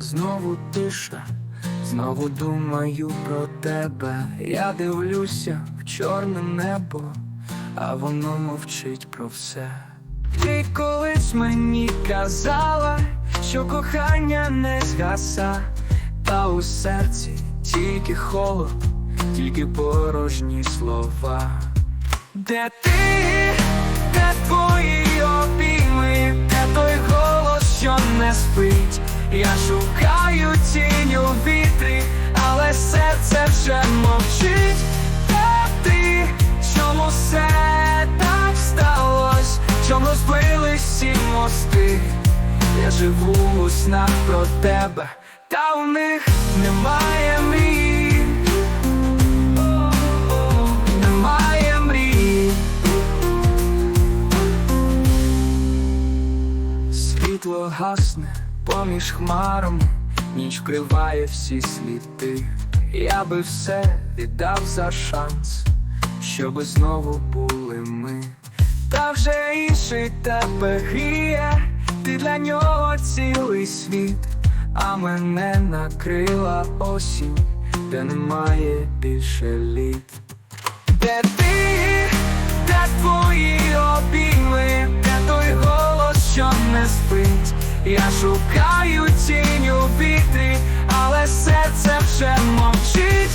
знову тиша, знову думаю про тебе. Я дивлюся в чорне небо, а воно мовчить про все. Ти колись мені казала, що кохання не згаса, та у серці тільки холод, тільки порожні слова. Де ти, де твої що не спить? Я шукаю тінь у вітрі, але серце вже мовчить. Де ти, чому все так сталось? Чому збились всі мости? Я живу у снах про тебе, та у них немає гасне поміж хмарами, ніч вкриває всі сліди. Я би все віддав за шанс, щоби знову були ми. Та вже інший тебе гріє, ти для нього цілий світ, а мене накрила осінь, де немає більше літ. Де ти, Я шукаю тінь у вітрі, але серце вже мовчить.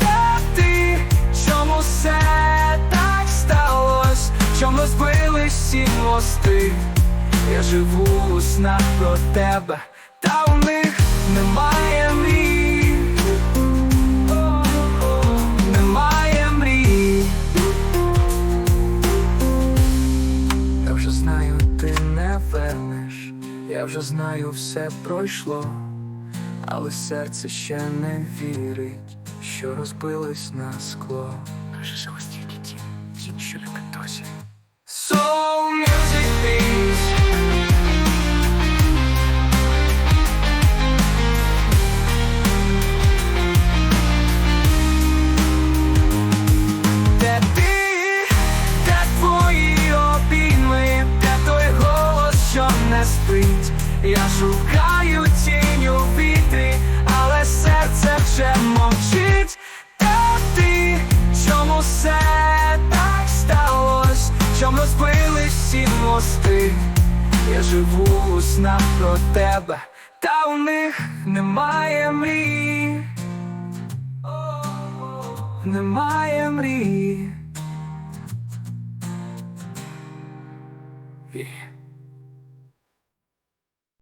Де ти, чому все так сталось? Чому збились всі мости? Я живу у снах про тебе, та у них немає Я вже знаю, все пройшло, але серце ще не вірить, що розбилось на скло. Наше тільки тім, любить досі. So Music спить? Я шукаю тінь у вітрі, але серце вже мовчить. Де ти, чому все так сталось? Чому збились всі мости? Я живу у снах про тебе, та у них немає мрій. Немає мрій. І